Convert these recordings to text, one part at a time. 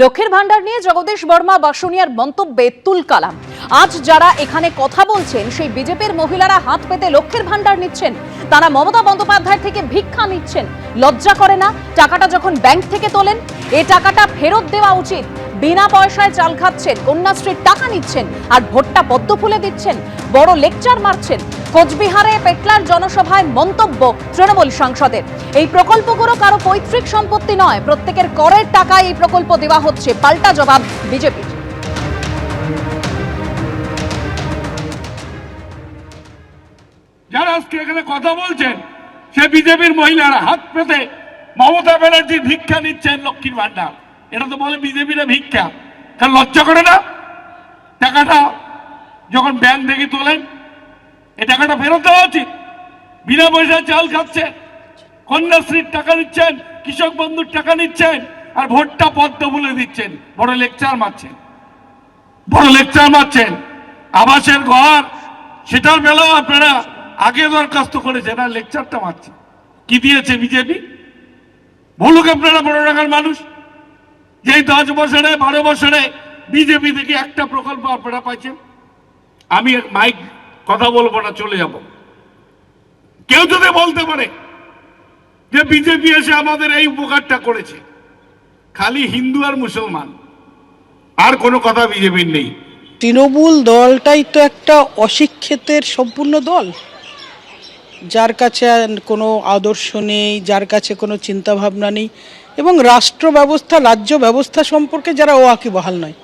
লক্ষ্মীর ভাণ্ডার নিয়ে জগদীশ বর্মা বাসুনিয়ার মন্তব্যে তুল কালাম। আজ যারা এখানে কথা বলছেন, সেই বিজেপির মহিলারা হাত পেতে লক্ষ্যের ভাণ্ডার নিচ্ছেন। তারা মমতা বন্দ্যোপাধ্যায় থেকে ভিক্ষা নিচ্ছেন। লজ্জা করে না, টাকাটা যখন ব্যাংক থেকে তোলেন, এ টাকাটা ফেরত দেওয়া উচিত। বিনা পয়সায় চাল খাচ্ছেন কন্যাশ্রীর টাকা নিচ্ছেন আর ভোটটা পদ্ম ফুলে দিচ্ছেন, বড় লেকচার মারছেন। কোচবিহারে পেটলার জনসভায় মন্তব্য তৃণমূল সাংসদের। এই প্রকল্পগুলো কারও পৈতৃক সম্পত্তি নয়, প্রত্যেকের করের টাকায় এই প্রকল্প দেওয়া হচ্ছে, পাল্টা জবাব বিজেপির। যারা আজকে এখানে কথা বলছেন, সে বিজেপির মহিলারা হাত পেতে মমতা ব্যানার্জির ভিক্ষা নিচ্ছেন লক্ষ্মীর ভান্ডার এটা তো বলে বিজেপির ভিক্ষা। কারণ লজ্জা করে না? টাকাটা যখন ব্যাংক থেকে তোলেন, এই টাকাটা ফেরত দেওয়া উচিত। বিনা পয়সায় চাল খাচ্ছে, কন্যাশ্রীর টাকা নিচ্ছেন, কৃষক বন্ধুর টাকা নিচ্ছেন, আর ভোটটা পদ্ম বলে দিচ্ছেন। বড় লেকচার মারছেন। বড় লেকচার মারছেন। আবাসের ঘর, সেটার বেলাও আপনারা আগে দরখাস্ত করেছেন, আর লেকচারটা মারছেন। কি দিয়েছে বিজেপি? বলুক আপনারা, বড় টাকার মানুষ। যেই দশ বছরে, বারো বছরে বিজেপি থেকে একটা প্রকল্প আপনারা পাইছেন, আমি মাইক কথা বলব না, চলে যাব। কেউ যদি বলতে পারে যে বিজেপি এসে আমাদের এই উপকারটা করেছে, খালি হিন্দু আর মুসলমান, আর কোনো কথা বিজেপির নেই। তৃণমূল দলটাই তো একটা অশিক্ষিতের সম্পূর্ণ দল। যার কাছে কোনো আদর্শ নেই, যার কাছে কোনো চিন্তা ভাবনা নেই এবং রাষ্ট্র ব্যবস্থা রাজ্য ব্যবস্থা সম্পর্কে যারা ওয়াকিবহাল নয়।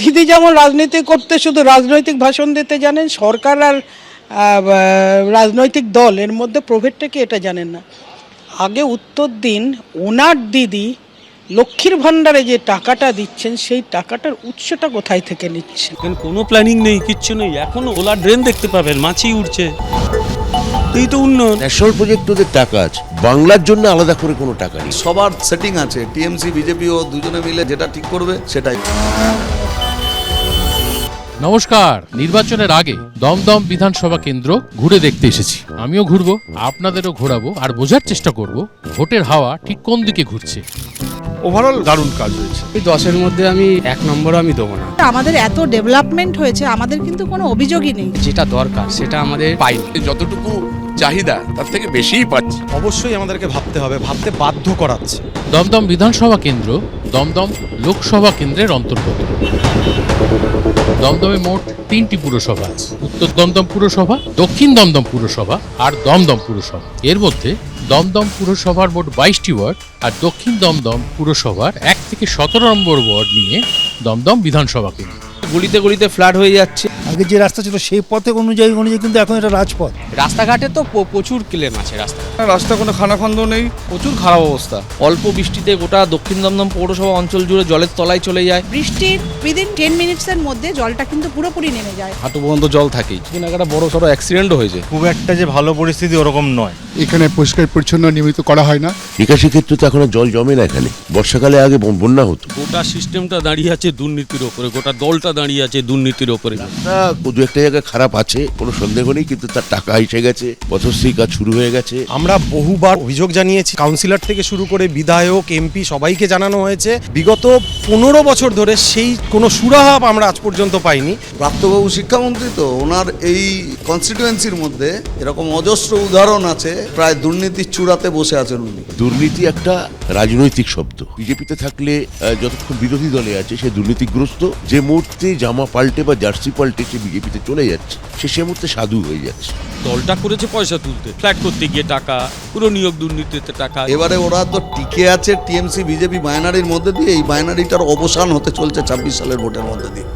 দিদি যেমন রাজনীতি করতে শুধু রাজনৈতিক ভাষণ দিতে জানেন, সরকার আর রাজনৈতিক দল, এর মধ্যে প্রভেদটা কি এটা জানেন না? আগে উত্তর দিন ওনার দিদি লক্ষ্মীর ভাণ্ডারে যে টাকাটা দিচ্ছেন, সেই টাকাটার উৎসটা কোথায় থেকে নিচ্ছেন? কোনো প্ল্যানিং নেই, কিচ্ছু নেই। এখনও ওলা ড্রেন দেখতে পাবেন, মাছি উঠছে এই তো উন্নয়ন। ন্যাশনাল প্রজেক্ট ওদের টাকা আছে। বাংলার জন্য আলাদা করে কোনো টাকা নেই। সবার সেটিং আছে। টিএমসি বিজেপি ও দুজনে মিলে যেটা ঠিক করবে সেটাই। নমস্কার। নির্বাচনের আগে দমদম বিধানসভা কেন্দ্র ঘুরে দেখতে এসেছি। আমিও ঘুরবো আপনাদেরও ঘোরাবো আর বোঝার চেষ্টা করব ভোটের হাওয়া ঠিক কোন দিকে ঘুরছে। ওভারঅল দারুণ কাজ হয়েছে। এই দশের মধ্যে আমি এক নম্বর আমি দেবো না। আমাদের এত ডেভেলপমেন্ট হয়েছে আমাদের কিন্তু কোনো অভিযোগই নেই। যেটা দরকার সেটা আমাদের পাই। যতটুকু চাহিদা তার থেকে বেশিই পাচ্ছি। অবশ্যই আমাদেরকে ভাবতে হবে ভাবতে বাধ্য করাচ্ছে। দমদম বিধানসভা কেন্দ্র দমদম লোকসভা কেন্দ্রের অন্তর্গত। দমদমে মোট তিনটি পুরসভা আছে। উত্তর দমদম পুরসভা দক্ষিণ দমদম পুরসভা আর দমদম পুরসভা। এর মধ্যে দমদম পুরসভার মোট বাইশটি ওয়ার্ড আর দক্ষিণ দমদম পুরসভার এক থেকে সতেরো নম্বর ওয়ার্ড নিয়ে দমদম বিধানসভা কেন্দ্র গলিতে গলিতে ফ্ল্যাট হয়ে যাচ্ছে। আগে যে রাস্তা ছিল সেই পথে অনুযায়ী অনুযায়ী কিন্তু এখন এটা রাজপথ। রাস্তাঘাটে তো প্রচুর ক্লেম আছে রাস্তা রাস্তা কোনো খানাখন্দ নেই প্রচুর খারাপ অবস্থা। অল্প বৃষ্টিতে গোটা দক্ষিণ দমদম পৌরসভা অঞ্চল জুড়ে জলের তলায় চলে যায়। বৃষ্টির উইদিন টেন মিনিটসের মধ্যে জলটা কিন্তু পুরোপুরি নেমে যায়। হাঁটু পর্যন্ত জল থাকেই। কিনা একটা বড় সড়ো অ্যাক্সিডেন্টও হয়েছে। খুব একটা যে ভালো পরিস্থিতি ওরকম নয়। এখানে পরিষ্কার পরিচ্ছন্ন নিয়মিত করা হয় না। নিকাশি ক্ষেত্রে তো এখন জল জমে না এখানে। বর্ষাকালে আগে বন্যা হতো। গোটা সিস্টেমটা দাঁড়িয়ে আছে দুর্নীতির ওপরে গোটা দলটা দাঁড়িয়ে আছে দুর্নীতির ওপরে। দু একটা জায়গায় খারাপ আছে কোনো সন্দেহ নেই কিন্তু তার টাকা এসে গেছে পথশ্রী কাজ শুরু হয়ে গেছে। আমরা বহুবার অভিযোগ জানিয়েছি কাউন্সিলর থেকে শুরু করে বিধায়ক এমপি সবাইকে জানানো হয়েছে। বিগত পনেরো বছর ধরে সেই কোনো সুরাহা আমরা আজ পর্যন্ত পাইনি। প্রাপ্তবাবু শিক্ষামন্ত্রী তো ওনার এই কনস্টিটুয়েন্সির মধ্যে এরকম অজস্র উদাহরণ আছে প্রায় দুর্নীতির চূড়াতে বসে আছেন উনি। দুর্নীতি একটা রাজনৈতিক শব্দ। বিজেপিতে থাকলে যতক্ষণ বিরোধী দলে আছে সে দুর্নীতিগ্রস্ত। যে মুহূর্তে জামা পাল্টে বা জার্সি পাল্টে সে বিজেপিতে চলে যাচ্ছে সে সে মুহূর্তে সাধু হয়ে যাচ্ছে। দলটা করেছে পয়সা তুলতে ফ্ল্যাট করতে গিয়ে টাকা পুরো নিয়োগ দুর্নীতিতে টাকা। এবারে ওরা তো টিকে আছে টিএমসি বিজেপি বাইনারির মধ্যে দিয়ে এই বাইনারিটার অবসান হতে চলছে ছাব্বিশ সালের ভোটের মধ্যে দিয়ে।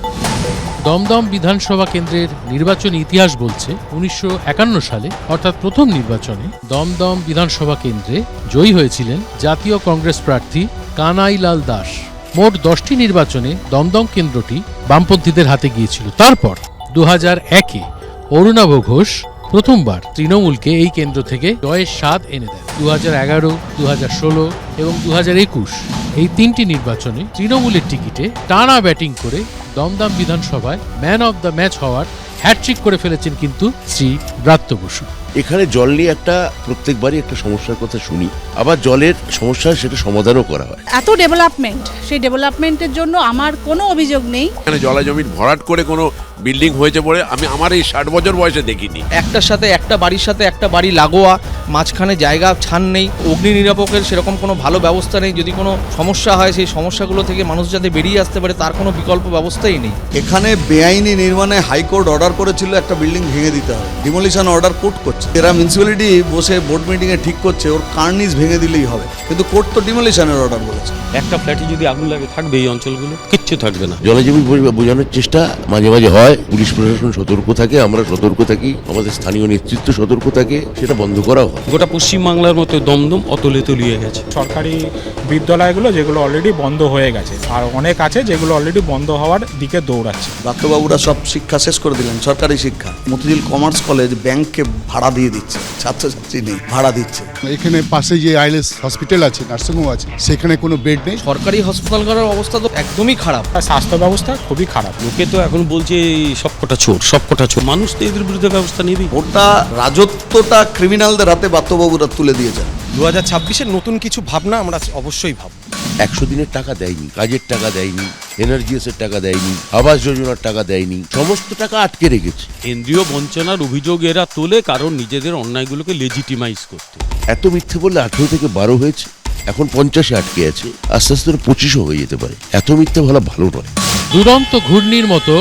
দমদম বিধানসভা কেন্দ্রের নির্বাচনী ইতিহাস বলছে উনিশশো একান্ন সালে অর্থাৎ প্রথম নির্বাচনে দমদম বিধানসভা কেন্দ্রে জয়ী হয়েছিলেন জাতীয় কংগ্রেস প্রার্থী কানাইলাল দাস। মোট দশটি নির্বাচনে দমদম কেন্দ্রটি বামপন্থীদের হাতে গিয়েছিল। তারপর দু হাজার একে অরুণাভ ঘোষ প্রথমবার তৃণমূলকে এই কেন্দ্র থেকে জয়ের স্বাদ এনে দেয় দু হাজার এগারো দু হাজার ষোলো এবং দু হাজার একুশ এই তিনটি নির্বাচনে তৃণমূলের টিকিটে টানা ব্যাটিং করে দমদম বিধানসভায় ম্যান অব দ্য ম্যাচ হওয়ার হ্যাটট্রিক করে ফেলেছেন কিন্তু শ্রী ব্রাত্য বসু। এখানে জল নিয়ে একটা প্রত্যেকবারই একটা সমস্যার কথা শুনি। আবার জলের সমস্যা সেটা সমাধানও করা হয়। এত ডেভেলপমেন্ট সেই ডেভেলপমেন্টের জন্য আমার কোনো অভিযোগ নেই। এখানে জলা জমির ভরাট করে কোনো বিল্ডিং হয়েছে বলে আমি আমার এই ষাট বছর বয়সে দেখিনি। একটার সাথে একটা বাড়ির সাথে একটা বাড়ি লাগোয়া মাঝখানে জায়গা ছান নেই অগ্নি নিরাপকের সেরকম কোনো ভালো ব্যবস্থা নেই যদি কোনো সমস্যা হয় সেই সমস্যাগুলো থেকে মানুষ যাতে বেরিয়ে আসতে পারে তার কোনো বিকল্প ব্যবস্থাই নেই। এখানে বেআইনি নির্মাণে হাইকোর্ট অর্ডার করেছিল একটা বিল্ডিং ভেঙে দিতে হবে। ডিমোলিশন অর্ডার কোর্ট করছে। এরা মিউনিসিপ্যালিটি বসে বোর্ড মিটিংয়ে ঠিক করছে ওর কার্নিস ভেঙে দিলেই হবে। কিন্তু কোর্ট তো ডিমোলিশনের অর্ডার বলেছে। একটা ফ্ল্যাটে যদি আগুন লাগে থাকবে এই অঞ্চলগুলো? কিচ্ছু থাকবে না। জলজীবী বোঝা- বোঝানোর চেষ্টা মাঝে মাঝে হয়। পুলিশ প্রশাসন সতর্ক থাকে আমরা সতর্ক থাকি। আমাদের স্থানীয় নেতৃত্ব সতর্ক থাকে সেটা বন্ধ করাও হয়। গোটা পশ্চিমবাংলার মতো দমদম অতলে তলিয়ে গেছে। সরকারি বিদ্যালয়গুলো যেগুলো অলরেডি বন্ধ হয়ে গেছে আর অনেক আছে যেগুলো অলরেডি বন্ধ হওয়ার দিকে দৌড়াচ্ছে। ডাক্তারবাবুরা সব শিক্ষা শেষ করে দিলেন সরকারি শিক্ষা। মতিঝিল কমার্স কলেজ ব্যাংককে ভাড়া দিয়ে দিচ্ছে ছাত্রছাত্রী নেই ভাড়া দিচ্ছে। এখানে পাশে যে আইলেস হসপিটাল আছে নার্সিংহোম আছে সেখানে কোনো বেড নেই? সরকারি হাসপাতাল করার অবস্থা তো একদমই খারাপ। স্বাস্থ্য ব্যবস্থা খুবই খারাপ। লোকে তো এখন বলছে এই সবকটা চোর সবকটা চোর। মানুষ তো এদের বিরুদ্ধে ব্যবস্থা নেবে ওটা রাজত্বটা ক্রিমিনালদের হাতে বাত্যবাবুরা তুলে দিয়েছেন দু হাজার ছাব্বিশের নতুন কিছু ভাবনা আমরা অবশ্যই ভাব একশো দিনের টাকা দেয়নি কাজের টাকা দেয়নি এনার্জিএসের টাকা দেয়নি আবাস যোজনার টাকা দেয়নি সমস্ত টাকা আটকে রেখেছে। কেন্দ্রীয় বঞ্চনার অভিযোগ এরা তোলে কারণ নিজেদের অন্যায়গুলোকে লেজিটিমাইজ করতে। এত মিথ্যে বললে আঠেরো থেকে বারো হয়েছে এখন পঞ্চাশে আটকে আছে আস্তে আস্তে পঁচিশও হয়ে যেতে পারে। এত মিথ্যে বলা ভালো নয়। দুরন্ত ঘূর্ণির মতো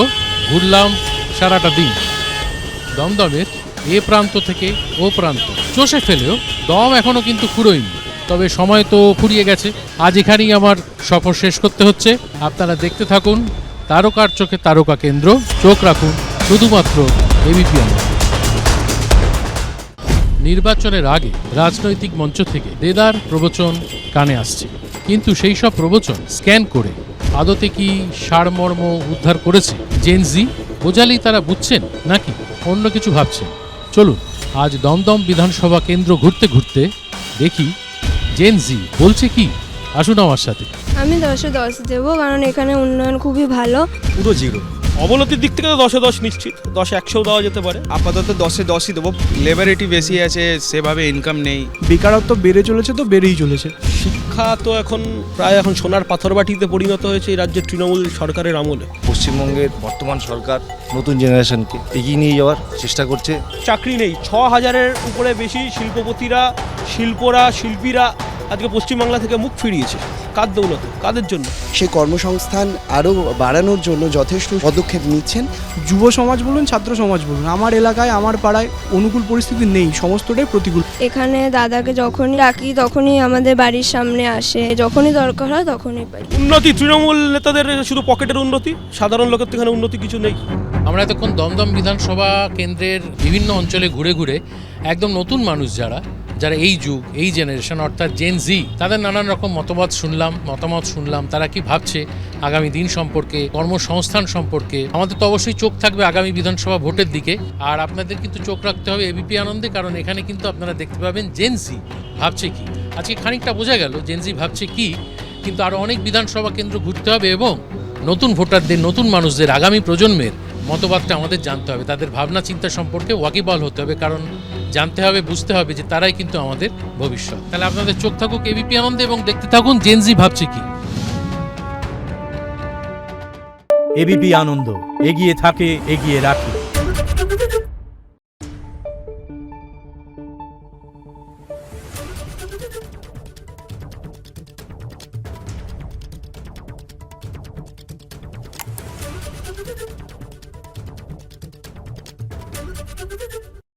ঘুরলাম সারাটা দিন। দমদমের এ প্রান্ত থেকে ও প্রান্ত। চষে ফেলেও দম এখনও কিন্তু ফুরোয়নি তবে সময় তো ফুরিয়ে গেছে। আজ এখানেই আমার সফর শেষ করতে হচ্ছে। আপনারা দেখতে থাকুন। তারকার চোখে তারকা কেন্দ্র। চোখ রাখুন শুধুমাত্র এবিপি নির্বাচনের আগে রাজনৈতিক মঞ্চ থেকে দেদার প্রবচন কানে আসছে। কিন্তু সেই সব প্রবচন স্ক্যান করে আদতে কি সারমর্ম উদ্ধার করেছে জেনজি বোঝালেই তারা বুঝছেন নাকি অন্য কিছু ভাবছেন? চলুন আজ দমদম বিধানসভা কেন্দ্র ঘুরতে ঘুরতে দেখি জেনজি বলছে কি? আসুন আমার সাথে। আমি দশে দশ দেবো কারণ এখানে উন্নয়ন খুবই ভালো। পুরো জিরো। অবনতির দিক থেকে তো দশে দশ নিশ্চিত। দশে একশোও দেওয়া যেতে পারে। আপাতত দশে দশই দেবো। লেবারিটি বেশি আছে সেভাবে ইনকাম নেই। বেকারত্ব বেড়ে চলেছে তো বেড়েই চলেছে। শিক্ষা তো এখন প্রায় এখন সোনার পাথরবাটিতে পরিণত হয়েছে এই রাজ্যের তৃণমূল সরকারের আমলে। পশ্চিমবঙ্গের বর্তমান সরকার নতুন জেনারেশনকে এগিয়ে নিয়ে যাওয়ার চেষ্টা করছে। চাকরি নেই। ছ হাজারের উপরে বেশি শিল্পপতিরা শিল্পরা শিল্পীরা আজকে পশ্চিমবাংলা থেকে মুখ ফিরিয়েছে। কার দৌলতে? কাদের জন্য? সেই কর্মসংস্থান আরও বাড়ানোর জন্য যথেষ্ট পদক্ষেপ নিচ্ছেন। যুব সমাজ বলুন ছাত্র সমাজ বলুন আমার এলাকায় আমার পাড়ায় অনুকূল পরিস্থিতি নেই সমস্তটাই প্রতিকূল। এখানে দাদাকে যখনই ডাকি তখনই আমাদের বাড়ির সামনে আসে। যখনই দরকার হয় তখনই পাই। উন্নতি তৃণমূল নেতাদের শুধু পকেটের উন্নতি? সাধারণ লোকের তো এখানে উন্নতি কিছু নেই। আমরা এতক্ষণ দমদম বিধানসভা কেন্দ্রের বিভিন্ন অঞ্চলে ঘুরে ঘুরে একদম নতুন মানুষ যারা যারা এই যুগ, এই জেনারেশন অর্থাৎ জেন জি তাদের নানান রকম মতামত শুনলাম মতামত শুনলাম। তারা কি ভাবছে? আগামী দিন সম্পর্কে, কর্মসংস্থান সম্পর্কে। আমাদের তো অবশ্যই চোখ থাকবে আগামী বিধানসভা ভোটের দিকে। আর আপনাদের কিন্তু চোখ রাখতে হবে এবিপি আনন্দে, কারণ এখানে কিন্তু আপনারা দেখতে পাবেন জেনজি ভাবছে কি। আজকে খানিকটা বোঝা গেল জেনজি ভাবছে কি, কিন্তু আরও অনেক বিধানসভা কেন্দ্র ঘুরতে হবে এবং নতুন ভোটারদের, নতুন মানুষদের, আগামী প্রজন্মের মতবাদটা আমাদের জানতে হবে। তাদের ভাবনা চিন্তা সম্পর্কে ওয়াকিবল হতে হবে, কারণ জানতে হবে, বুঝতে হবে যে তারাই কিন্তু আমাদের ভবিষ্যৎ। তাহলে আপনাদের চোখ থাকুক এবিপি আনন্দে এবং দেখতে থাকুন জেনজি ভাবছে কি। এবিপি আনন্দ, এগিয়ে থাকে, এগিয়ে রাখে।